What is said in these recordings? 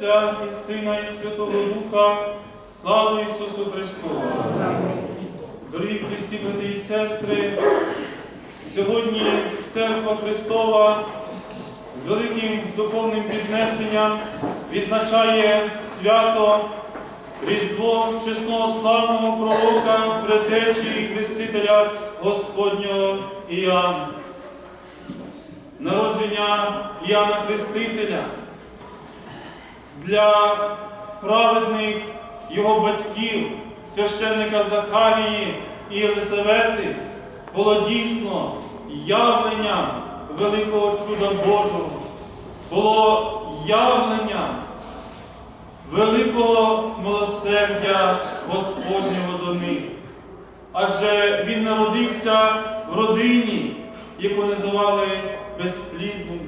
Отця і Сина, і Святого Духа, слава Ісусу Христу! Дорогі Христі, брати і сестри, сьогодні Церква Христова з великим духовним піднесенням відзначає свято Різдво чесного славного пророка, предтечі і хрестителя Господнього Іоанна. Народження Іоанна Хрестителя для праведних його батьків, священника Захарії і Єлисавети, було дійсно явленням великого чуда Божого, було явленням великого милосердя Господнього до них. Адже він народився в родині, яку називали безплідною.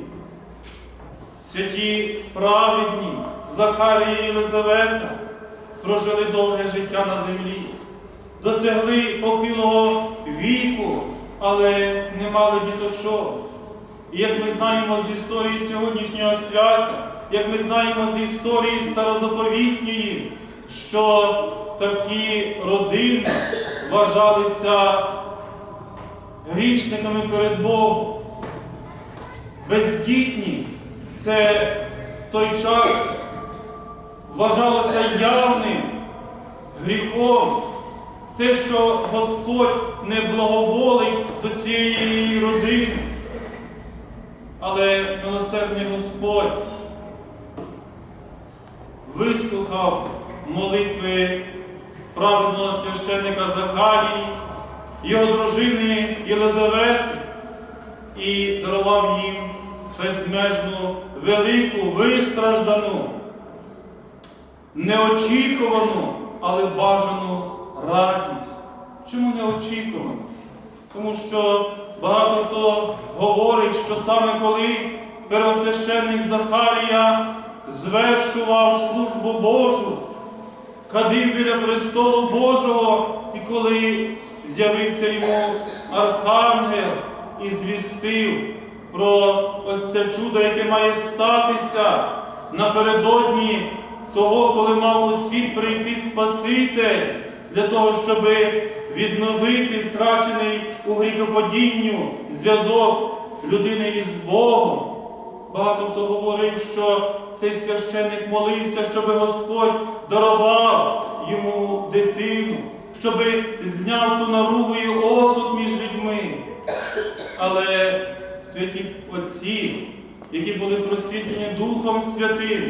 Святі праведні Захарія і Єлизавета прожили довге життя на землі, досягли похилого віку, але не мали діточок. І як ми знаємо з історії сьогоднішнього свята, як ми знаємо з історії старозаповітньої, що такі родини вважалися грішниками перед Богом. Бездітність це в той час вважалося явним гріхом. Те, що Господь не благоволив до цієї родини. Але милосердний Господь вислухав молитви праведного священника Захарії, його дружини Єлизавети і дарував їм безмежну, велику, вистраждану, неочікувану, але бажану радість. Чому неочікувану? Тому що багато хто говорить, що саме коли первосвященник Захарія звершував службу Божу, кадив біля престолу Божого, і коли з'явився йому архангел і звістив про ось це чудо, яке має статися напередодні того, коли мав у світ прийти Спаситель, для того, щоб відновити втрачений у гріхопадінню зв'язок людини із Богом. Багато хто говорив, що цей священник молився, щоб Господь дарував йому дитину, щоб зняв ту наругу і осуд між людьми. Але святі отці, які були просвітлені Духом Святим,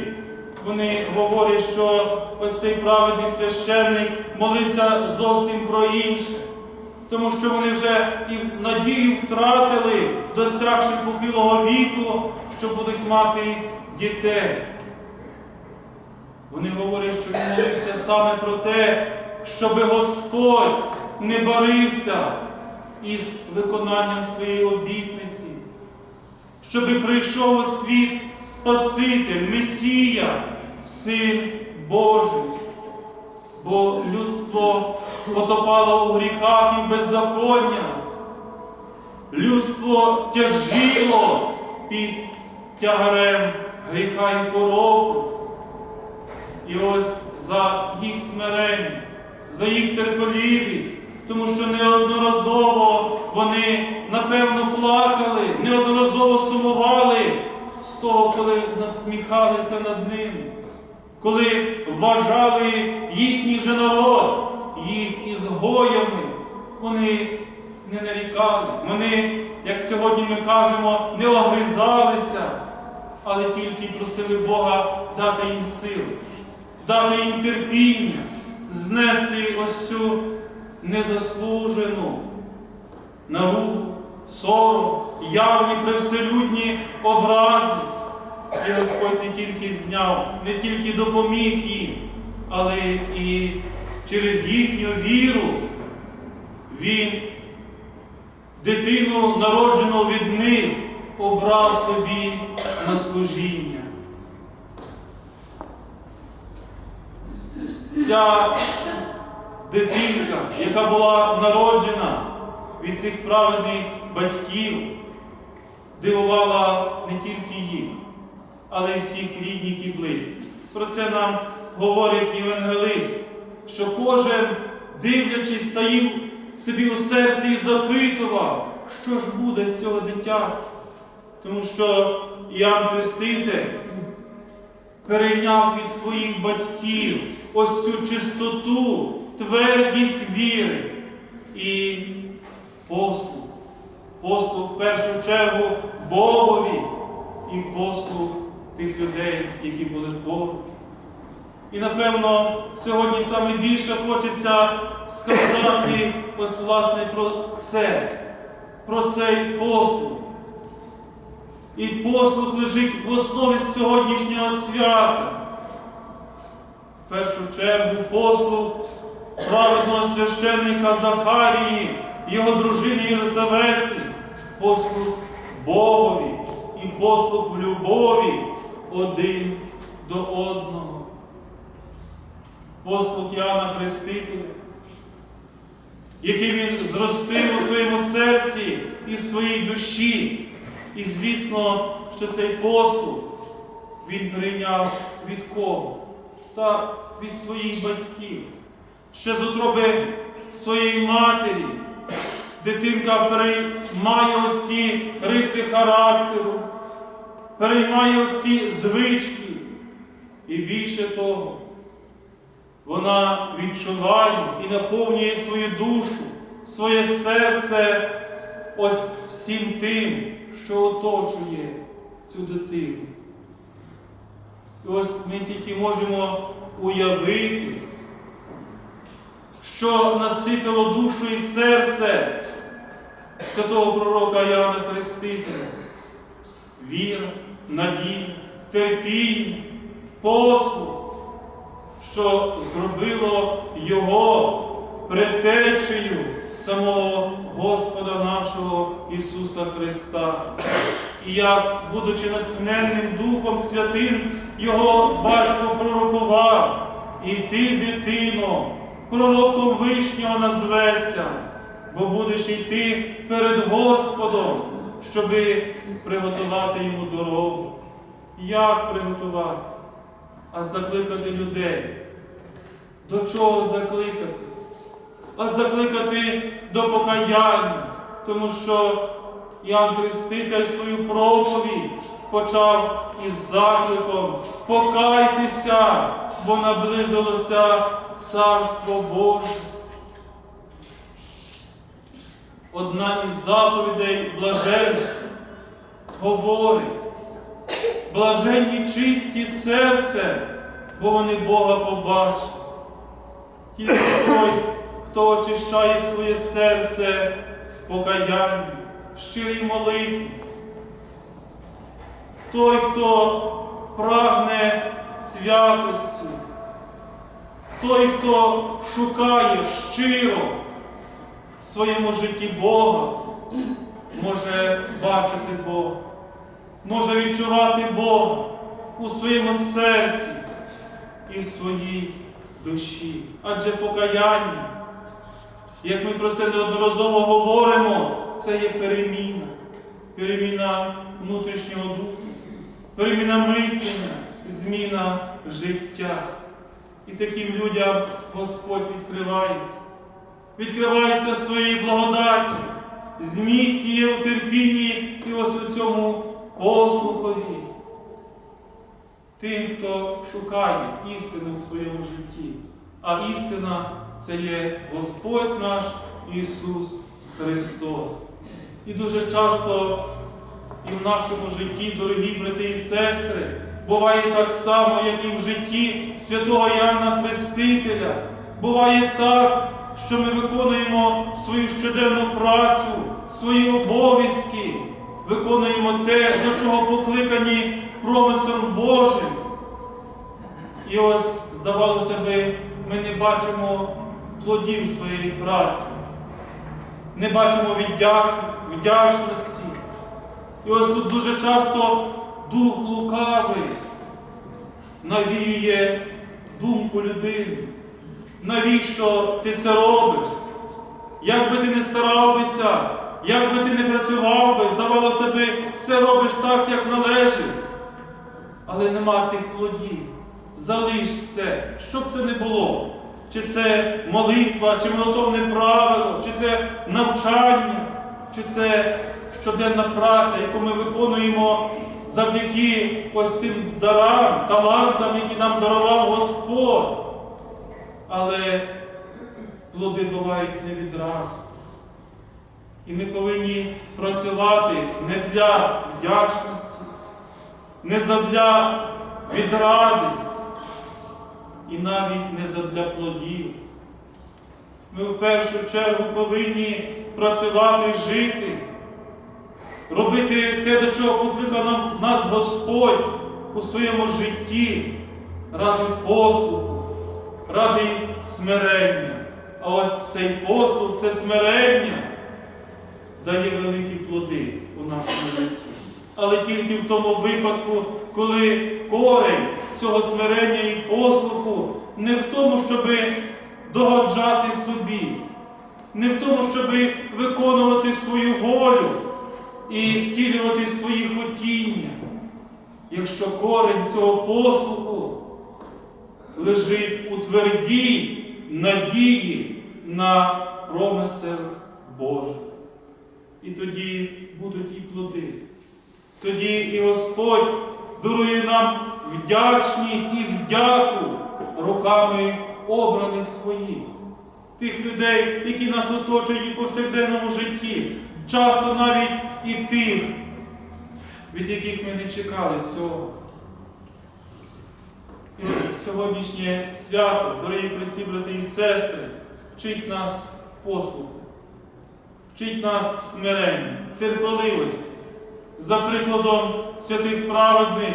вони говорять, що ось цей праведний священник молився зовсім про інше, тому що вони вже і надію втратили, досягши похилого віку, що будуть мати дітей. Вони говорять, що він молився саме про те, щоб Господь не барився із виконанням своєї обітниці, щоб прийшов у світ Спаситель, Месія, Син Божий. Бо людство потопало у гріхах і беззаконня. Людство тяжіло під тягарем гріха і пороку. І ось за їх смирення, за їх терпеливість, тому що неодноразово вони напевно плакали, неодноразово сумували того, коли насміхалися над ним, коли вважали їхній же народ, їх ізгоями, вони не нарікали, вони, як сьогодні ми кажемо, не огризалися, але тільки просили Бога дати їм сили, дати їм терпіння, знести ось цю незаслужену наругу, сором, явні привселюдні образи. І Господь не тільки зняв, не тільки допоміг їм, але і через їхню віру Він дитину, народжену від них, обрав собі на служіння. Ця дитинка, яка була народжена від цих праведних батьків, дивувала не тільки їх, але й всіх рідних і близьких. Про це нам говорить євангелист, що кожен, дивлячись, таїв собі у серці і запитував, що ж буде з цього дитя. Тому що Іоанн Хреститель перейняв від своїх батьків ось цю чистоту, твердість віри і послуг. Послуг в першу чергу Богові і послуг тих людей, які були поруч. І напевно сьогодні саме більше хочеться сказати ось власне про це, про цей послуг. І послуг лежить в основі сьогоднішнього свята. В першу чергу послуг праведного священника Захарії, його дружини Єлисавети, послуг Богові і послуг любові один до одного. Послуг Яна Хрестителя, який він зростив у своєму серці і в своїй душі. І звісно, що цей послуг він прийняв від кого? Та від своїх батьків. Ще з утроби своєї матері. Дитинка переймає ось ці риси характеру, переймає ось ці звички. І більше того, вона відчуває і наповнює свою душу, своє серце ось всім тим, що оточує цю дитину. І ось ми тільки можемо уявити, що наситило душу і серце святого пророка Яна Хрестителя. Віра, надія, терпіння, послуг, що зробило його предтечею самого Господа нашого Ісуса Христа. І як, будучи натхненним Духом Святим, його батько пророкував, і ти, дитино, пророком вишнього назвешся, бо будеш йти перед Господом, щоби приготувати йому дорогу. Як приготувати? А закликати людей. До чого закликати? а закликати до покаяння, тому що Іоанн Хреститель свою проповідь почав із закликом Покайтеся, бо наблизилося Царство Боже. Одна із заповідей блаженства говорить, блаженні чисті серце, бо вони Бога побачать. Тільки той, хто очищає своє серце в покаянні, щирій молитві. Той, хто прагне святості, той, хто шукає щиро в своєму житті Бога, може бачити Бога, може відчувати Бога у своєму серці і в своїй душі. Адже покаяння як ми про це неодноразово говоримо, це є переміна, переміна внутрішнього духу, переміна мислення, зміна життя. І таким людям Господь відкривається, відкривається своєю благодаті, зміцнює у терпінні і ось у цьому послухові. Тим, хто шукає істину в своєму житті, а істина це є Господь наш Ісус Христос. І дуже часто і в нашому житті, дорогі брати і сестри, буває так само, як і в житті святого Іоанна Хрестителя. Буває так, що ми виконуємо свою щоденну працю, свої обов'язки, виконуємо те, до чого покликані промислом Божим. І ось, здавалося би, ми не бачимо плодів своєї праці, не бачимо віддяки, вдячності. І ось тут дуже часто дух лукавий навіює думку людини. Навіщо ти це робиш? Як би ти не старався, як би ти не працював би, здавалося би, все робиш так, як належить, але нема тих плодів. залиш це, що б це не було. Чи це молитва, чи молитовне правило, чи це навчання, чи це щоденна праця, яку ми виконуємо завдяки ось тим дарам, талантам, які нам дарував Господь. Але плоди бувають не відразу. І ми повинні працювати не для вдячності, не задля відради і навіть не задля плодів. Ми в першу чергу повинні працювати, жити, робити те, до чого покликав нас Господь у своєму житті, ради послуху, ради смирення. А ось цей послух, це смирення дає великі плоди у нашому житті. Але тільки в тому випадку, коли корень цього смирення і послуху не в тому, щоб догоджати собі, не в тому, щоб виконувати свою волю і втілювати свої хотіння. Якщо корень цього послуху лежить у твердій надії на промисел Божий. І тоді будуть і плоди. Тоді і Господь дарує нам вдячність і вдяку руками обраних своїх, тих людей, які нас оточують у повсякденному житті, часто навіть і тих, від яких ми не чекали цього. І сьогоднішнє свято, дорогі христі, брати і сестри, вчить нас послуху, вчить нас смиренню, терпеливості, за прикладом святих праведних,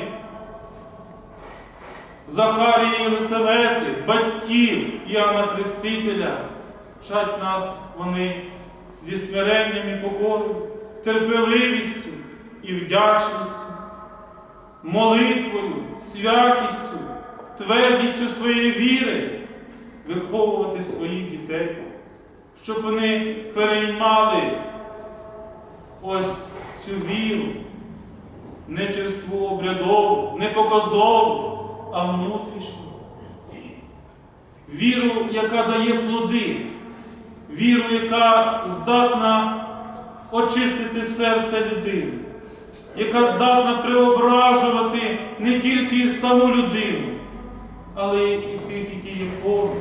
Захарії Єлисавети, батьків Іоанна Хрестителя, вчать нас вони зі смиренням і покорою, терпеливістю і вдячністю, молитвою, святістю, твердістю своєї віри виховувати своїх дітей, щоб вони переймали ось цю віру, не черству обрядову, не показову, а внутрішню. Віру, яка дає плоди, віру, яка здатна очистити серце людини, яка здатна преображувати не тільки саму людину, але і тих, які є поруч.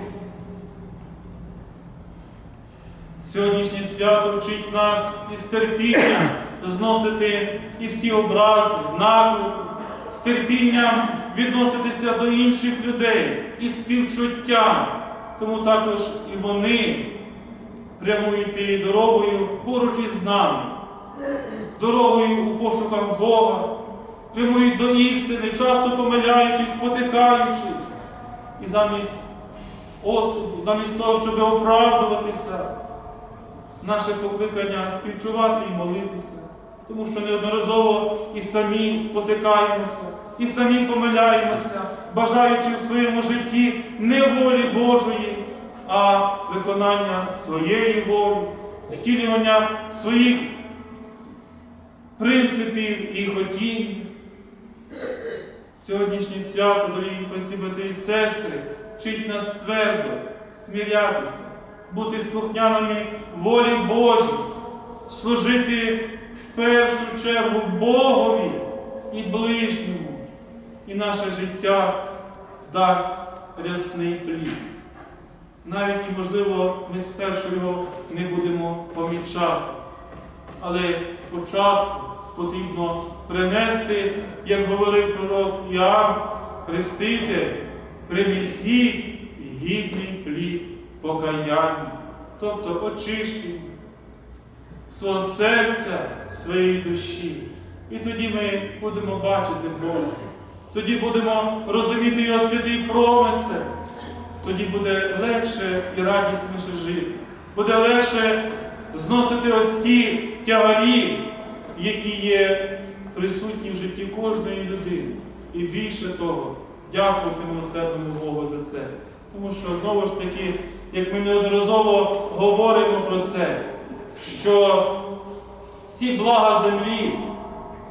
Сьогоднішнє свято вчить нас із терпінням зносити і всі образи, наклики, з терпінням відноситися до інших людей і співчуттям. Тому також і вони прямують тією дорогою поруч із нами, дорогою у пошуках Бога, прямують до істини, часто помиляючись, спотикаючись, і замість осуду, замість того, щоб оправдуватися наше покликання співчувати і молитися, тому що неодноразово і самі спотикаємося, і самі помиляємося, бажаючи в своєму житті не волі Божої, а виконання своєї волі, втілювання своїх принципів і хотінь. Сьогоднішнє свято, дорогі христі, і сестри, вчить нас твердо смірятися, бути слухняними волі Божій, служити в першу чергу Богові і ближньому, і наше життя дасть рясний плід. Навіть, можливо, ми спершу його не будемо помічати. Але спочатку потрібно принести, як говорив пророк Іоанн, хреститель, принесіть гідний плід покаяння, тобто очищення свого серця, своєї душі. І тоді ми будемо бачити Бога. Тоді будемо розуміти Його святий промисел. Тоді буде легше і радісніше жити. Буде легше зносити ось ті тягарі, які є присутні в житті кожної людини. І більше того, дякувати милосердному Богу за це. Тому що знову ж таки, як ми неодноразово говоримо про це, що всі блага землі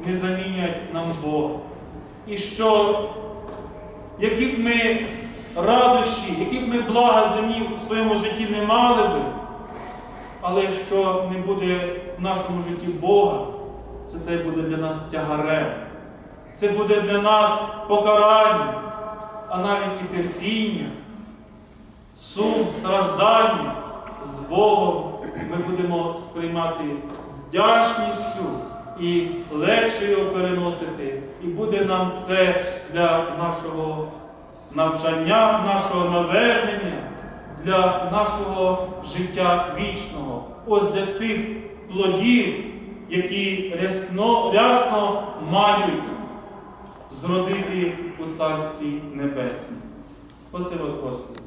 не замінять нам Бога. І що які б ми радощі, які б ми блага земні в своєму житті не мали би, але якщо не буде в нашому житті Бога, то це буде для нас тягарем. Це буде для нас покарання, а навіть і терпіння, сум, страждання з Богом ми будемо сприймати з вдячністю і легше його переносити. І буде нам це для нашого навчання, нашого навернення, для нашого життя вічного. Ось для цих плодів, які рясно, рясно мають зродити у Царстві Небесному. Спасибо, Господи.